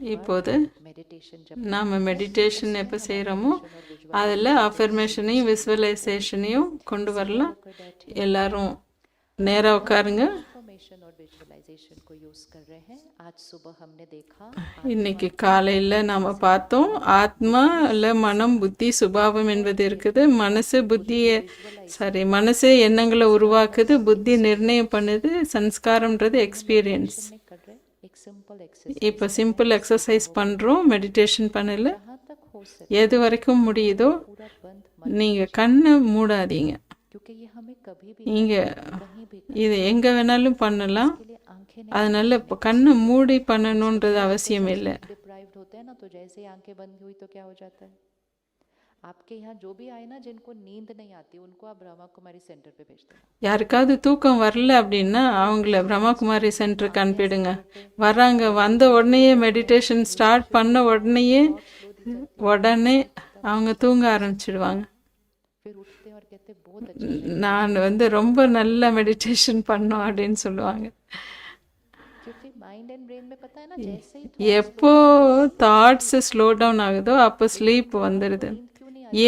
இப்போது நாம் மெடிடேஷன் எப்போ செய்கிறோமோ அதில் அஃபர்மேஷனையும் விசுவலைசேஷனையும் கொண்டு வரலாம். எல்லாரும் நேராக உட்காருங்க. இன்னைக்கு காலையில் நாம் பார்த்தோம். ஆத்மாவில் மனம் புத்தி சுபாவம் என்பது இருக்குது. மனசு புத்தியை சாரி மனசு எண்ணங்களை உருவாக்குது. புத்தி நிர்ணயம் பண்ணுது. சன்ஸ்காரம்ன்றது எக்ஸ்பீரியன்ஸ் இப்போ சிம்பிள் எக்ஸசைஸ் பண்ணுறோம் மெடிடேஷன் பண்ணல. எது வரைக்கும் முடியுதோ நீங்கள் கண்ணை மூடாதீங்க. நீங்கள் இது எங்கே வேணாலும் பண்ணலாம். அதனால இப்போ கண்ணை மூடி பண்ணணுன்றது அவசியம் இல்லை. आपके यहाँ जो भी आए ना जिनको नींद नहीं आती उनको आप ब्रह्मा कुमारी सेंटर पे भेज देना யாருக்காவது தூக்கம் வரல அப்படின்னா அவங்கள பிரம்மகுமாரி சென்டருக்கு அனுப்பிடுங்க வராங்க வந்த உடனேயே மெடிடேஷன் ஸ்டார்ட் பண்ண உடனேயே உடனே அவங்க தூங்க ஆரம்பிச்சிடுவாங்க फिर उठते हैं और कहते हैं बहुत अच्छा நான் வந்து ரொம்ப நல்ல மெடிடேஷன் பண்ணோம் அப்படின்னு சொல்லுவாங்க क्योंकि माइंड एंड ब्रेन में पता है ना जैसे ही எப்போ தாட்ஸ் ஸ்லோ டவுன் ஆகுதோ அப்போ ஸ்லீப் வந்துடுது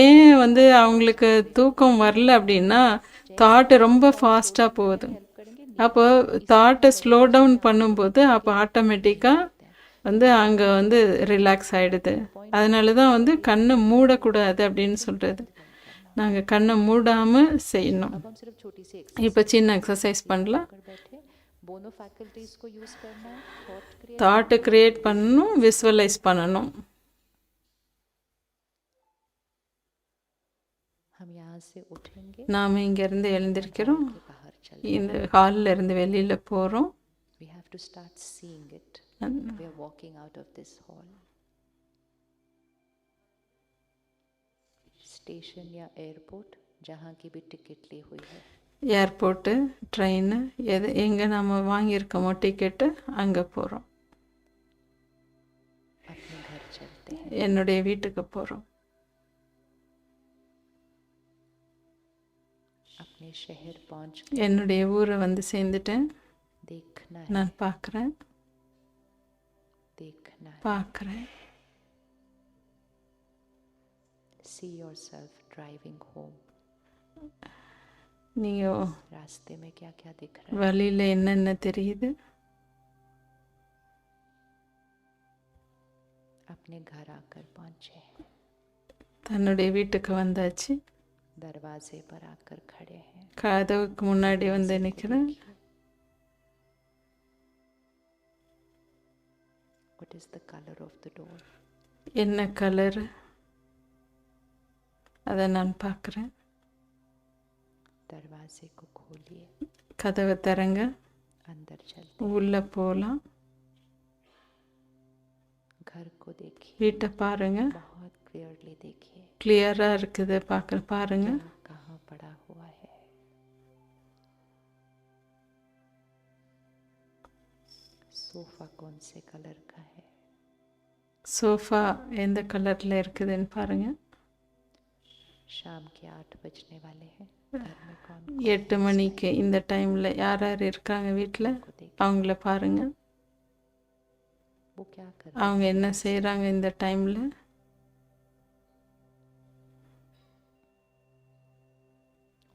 ஏன் வந்து அவங்களுக்கு தூக்கம் வரல அப்படின்னா தாட்டு ரொம்ப ஃபாஸ்ட்டாக போகுது. அப்போ தாட்டை ஸ்லோ டவுன் பண்ணும்போது அப்போ ஆட்டோமேட்டிக்காக வந்து அங்கே வந்து ரிலாக்ஸ் ஆகிடுது அதனால தான் வந்து கண்ணை மூடக்கூடாது அப்படின்னு சொல்கிறது நாங்கள் கண்ணை மூடாமல் செய்யணும். இப்போ சின்ன எக்ஸசைஸ் பண்ணலாம். தாட்டு க்ரியேட் பண்ணணும் விஸ்வலைஸ் பண்ணணும். நாம் இங்கேருந்து எழுந்திருக்கிறோம் के बाहर चल இந்த ஹாலில் இருந்து வெளியில் போகிறோம் we have to start seeing it we are walking out of this hall station या एयरपोर्ट जहाँ की भी टिकट ली हुई है ஏர்போர்ட்டு ட்ரெயின் எது எங்கே நம்ம வாங்கியிருக்கோமோ டிக்கெட்டு அங்கே போகிறோம் अपने घर चलते हैं என்னுடைய வீட்டுக்கு போகிறோம் என்னுடைய ஊரை வந்து சேர்ந்துட்டேன் देखना है நான் பார்க்குறேன் देखना है பார்க்குறேன் see yourself driving home நீங்கள் रास्ते में क्या क्या दिख रहा है வழியில் என்னென்ன தெரியுது अपने घर आकर पहुँचे தன்னுடைய வீட்டுக்கு வந்தாச்சு दरवाजे पर आकर खड़े हैं கதவுக்கு முன்னாடி வந்து நிற்கிறேன் What is the color of the door? என்ன கலர் அதை நான் பார்க்குறேன் दरवाजे को खोलिए கதவை திறங்க अंदर चलते உள்ளே போகலாம் घर को देखिए வீட்டை பாருங்க बहुत क्लियरली देखिए கிளியராக இருக்குது பார்க்க பாருங்க क्या कहाँ पड़ा हुआ है सोफा कौन से कलर का है சோஃபா எந்த கலரில் இருக்குதுன்னு பாருங்க शाम के आठ बजने वाले हैं घर में कौन எட்டு மணிக்கு இந்த டைமில் யார் யார் இருக்காங்க வீட்டில் को देख அவங்கள பாருங்க वो क्या कर அவங்க என்ன செய்கிறாங்க இந்த டைமில்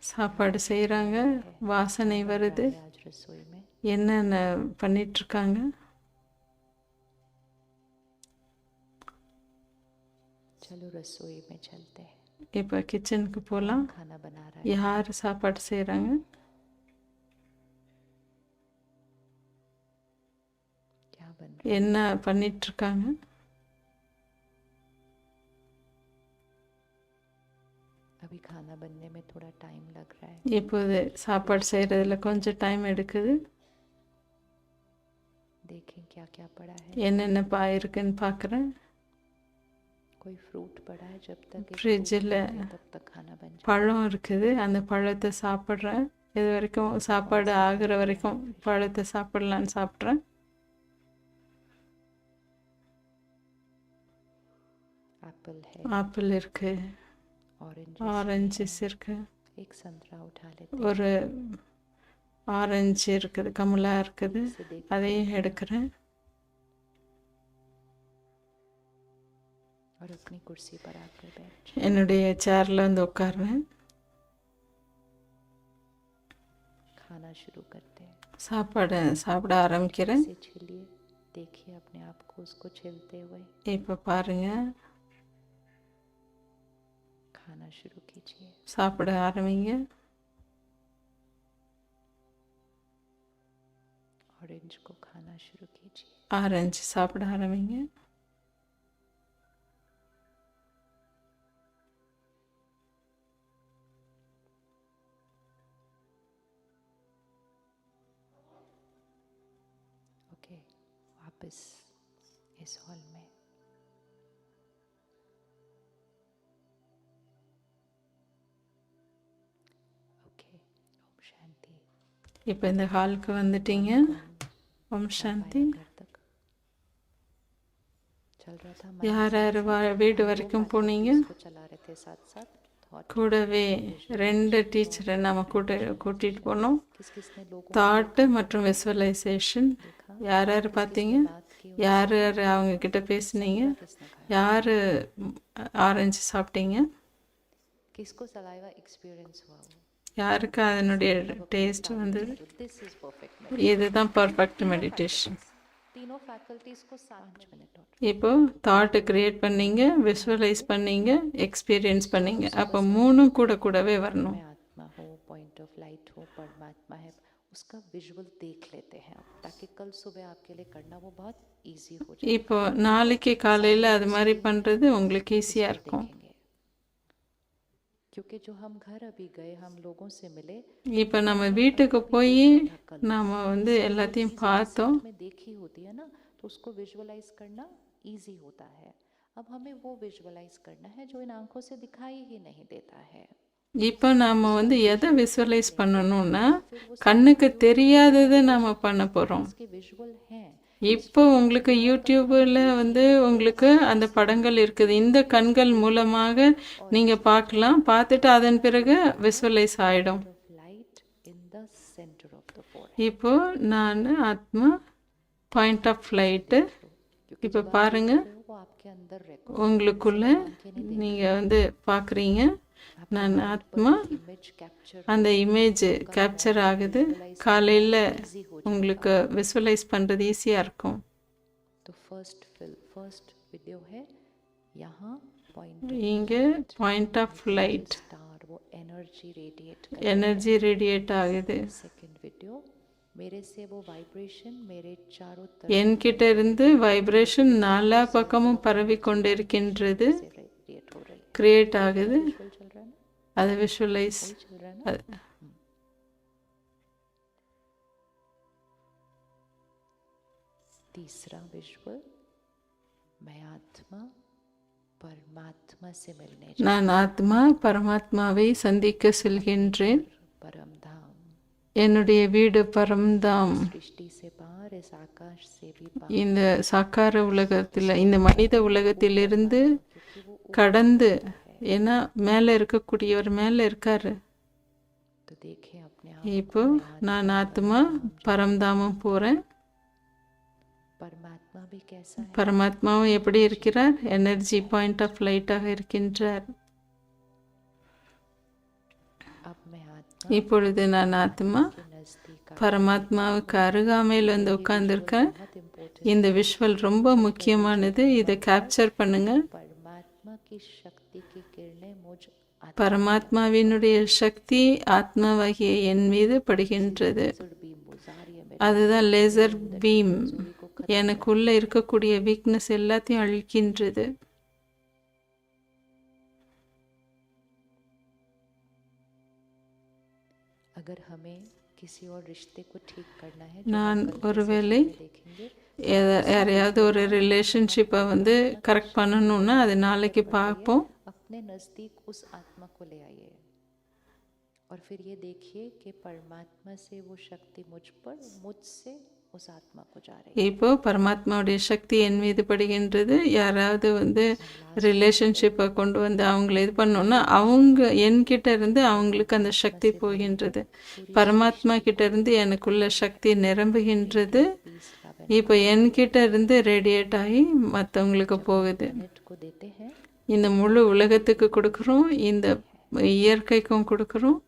சாப்பாடு செய்கிறாங்க வாசனை வருது. என்னென்ன பண்ணிகிட்ருக்காங்க இப்போ கிச்சனுக்கு போகலாம் யார் சாப்பாடு செய்கிறாங்க என்ன பண்ணிகிட்ருக்காங்க खाना बनने में थोड़ा टाइम लग रहा है இப்போது சாப்பாடு செய்கிறதுல கொஞ்சம் டைம் எடுக்குது देखें क्या क्या पड़ा है என்னென்ன பா இருக்குன்னு பார்க்குறேன் कोई फ्रूट पड़ा है जब तक एक ஃப்ரிட்ஜில் fruit है, तब तक खाना बन जाए பழம் இருக்குது அந்த பழத்தை சாப்பிட்றேன் இது வரைக்கும் சாப்பாடு ஆகுற வரைக்கும் பழத்தை சாப்பிடலான்னு சாப்பிட்றேன் एप्पल है ஆப்பிள் இருக்கு ऑरेंज ஆரஞ்சஸ் இருக்குது ஒரு ஆரஞ்சு இருக்குது கமலா இருக்குது. அதையும் எடுக்கிறேன். என்னுடைய சேரில் வந்து உட்காடுறேன் சாப்பாடு சாப்பிட ஆரம்பிக்கிறேன். இப்போ பாருங்க. खाना शुरू कीजिए। सांप आ रही है। ऑरेंज को खाना शुरू कीजिए। ऑरेंज सांप आ रही हैं। वापस। இப்போ இந்த ஹாலுக்கு வந்துட்டீங்க. ஓம் சாந்தி. யார் யார் வீடு வரைக்கும் போனீங்க? கூடவே ரெண்டு டீச்சரை நம்ம கூட்ட கூட்டிகிட்டு போனோம். தாட்டு மற்றும் விசுவலைசேஷன் யார் யார் பார்த்தீங்க? யார் யார் அவங்கக்கிட்ட பேசுனீங்க? யார் ஆரஞ்சு சாப்பிட்டீங்க? யாருக்கு அதனுடைய டேஸ்ட் வந்து இதுதான் பர்ஃபெக்ட் மெடிடேஷன் இப்போ தாட்டு கிரியேட் பண்ணீங்க விஷுவலைஸ் பண்ணீங்க எக்ஸ்பீரியன்ஸ் பண்ணீங்க. அப்போ மூணும் கூட கூடவே வரணும். இப்போ நாளைக்கு காலையில் அது மாதிரி பண்ணுறது உங்களுக்கு ஈஸியாக இருக்கும். இப்போ நம்ம வீட்டுக்கு போய் நாம் வந்து எல்லாத்தையும் பார்த்தோம் में देखी होती है ना तो उसको विजुअलाइज करना इजी होता है अब हमें वो विजुअलाइज करना है जो इन आंखों से दिखाई ही नहीं देता है இப்போ நாம் வந்து எதை விசுவலைஸ் பண்ணணும்னா கண்ணுக்கு தெரியாததை நாம் பண்ண போகிறோம் इसके विजुअल हैं இப்போ உங்களுக்கு யூடியூப்பில் வந்து உங்களுக்கு அந்த படங்கள் இருக்குது. இந்த கண்கள் மூலமாக நீங்கள் பார்க்கலாம். பார்த்துட்டு அதன் பிறகு விசுவலைஸ் ஆகிடும் இப்போ நான் ஆத்மா பாயிண்ட் ஆஃப் லைட்டு இப்போ பாருங்கள் உங்களுக்குள்ள நீங்கள் வந்து பார்க்குறீங்க. நான் ஆத்மா அந்த இமேஜ் கேப்சர் ஆகுது. காலையில் உங்களுக்கு விஸ்வலைஸ் பண்ணுறது ஈஸியாக இருக்கும். இங்கே point of light energy radiate ஆகுது. என்கிட்ட இருந்து வைப்ரேஷன் நாலா பக்கமும் பரவி கொண்டிருக்கின்றது. கிரியேட் ஆகுது. அதை விஷுவலைஸ் तीसरा विजुअल मैं आत्मा परमात्मा से मिलने जा நான் ஆத்மா பரமாத்மாவை சந்திக்க செல்கின்றேன் परम धाम என்னுடைய வீடு பரம்தாம் सृष्टि से पार इस आकाश से भी पार இந்த சாக்கார உலகத்தில் இந்த மனித உலகத்திலிருந்து கடந்து ஏன்னா மேலே இருக்கக்கூடியவர் மேலே இருக்காரு तो देखें अपने आप இப்போ நான் ஆத்மா பரம்தாமம் போகிறேன் பரமாத்மாவும் எப்படி இருக்கிறார்? எனர்ஜி பாயிண்ட் ஆஃப் லைட்டாக இருக்கின்றார். இப்பொழுது நான் ஆத்மா. பரமாத்மாவுக்கு அருகாமையில் வந்து உட்கார்ந்துருக்கேன் இந்த விஷுவல் ரொம்ப முக்கியமானது. இதை கேப்சர் பண்ணுங்க. பரமாத்மாவினுடைய சக்தி ஆத்மாவாகிய என் மீது படுகின்றது. அதுதான் லேசர் பீம் எனக்குள்ள இருக்கக்கூடிய வீக்னஸ் எல்லாத்தையும் அழிக்கின்றது अगर हमें किसी और रिश्ते को ठीक करना है நான் ஒருவேளை देखेंगे எத- யாரையாவது ஒரு ரிலேஷன்ஷிப்பை வந்து கரெக்ட் பண்ணணும்னா அது நாளைக்கு பார்ப்போம் अपने नज़दीक उस आत्मा को ले आइए और फिर ये देखिए कि परमात्मा से वो शक्ति मुझ पर मुझसे இப்போ பரமாத்மாவுடைய சக்தி என் மீது படுகின்றது. யாராவது வந்து ரிலேஷன்ஷிப்பை கொண்டு வந்து அவங்கள இது பண்ணோன்னா அவங்க என்கிட்ட இருந்து அவங்களுக்கு அந்த சக்தி போகின்றது. பரமாத்மா கிட்ட இருந்து எனக்குள்ள சக்தி நிரம்புகின்றது. இப்போ என்கிட்ட இருந்து ரேடியேட் ஆகி மற்றவங்களுக்கு போகுது. இந்த முழு உலகத்துக்கு கொடுக்குறோம். இந்த இயற்கைக்கும் கொடுக்குறோம்.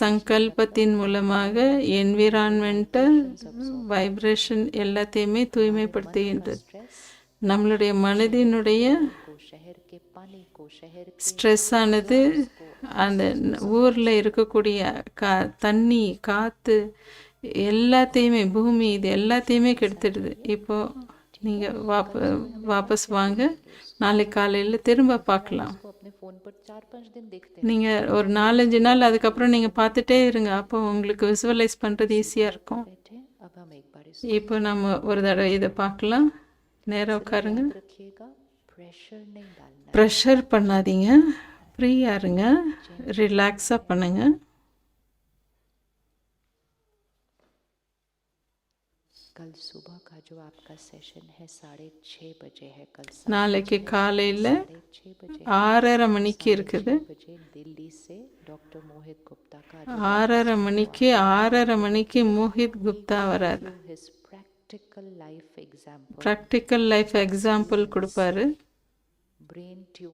சங்கல்பத்தின் மூலமாக என்விரான்மெண்ட்டை வைப்ரேஷன் எல்லாத்தையுமே தூய்மைப்படுத்துகின்றது. நம்மளுடைய மனதினுடைய ஸ்ட்ரெஸ் ஆனது அந்த ஊரில் இருக்கக்கூடிய கா தண்ணி காற்று எல்லாத்தையுமே பூமி இது எல்லாத்தையுமே கெடுத்துடுது. இப்போது நீங்கள் வாப்ப வாபஸ் வாங்க. நாளைக்கு காலையில் திரும்ப பார்க்கலாம் நீங்கள் ஒரு நாலஞ்சு நாள் அதுக்கப்புறம் நீங்கள் பார்த்துட்டே இருங்க. அப்போ உங்களுக்கு விசுவலைஸ் பண்ணுறது ஈஸியாக இருக்கும். இப்போ நம்ம ஒரு தடவை இதை பார்க்கலாம். நேராக உட்காருங்க. ப்ரெஷர் பண்ணாதீங்க. ஃப்ரீயாக இருங்க. ரிலாக்ஸாக பண்ணுங்கள் கல் சுபா கா ஜோ ஆப்கா செஷன் ஹே சாடே சே பஜே ஹே கல் நாளைக்கு காலையில் ஆறரை மணிக்கு இருக்குது தில்லி சே டாக்டர் மோஹித் குப்தா கா ஆறரை மணிக்கு ஆறரை மணிக்கு மோஹித் குப்தா வரார் practical life example practical life example கொடுப்பாரு பிரெயின் டியூப்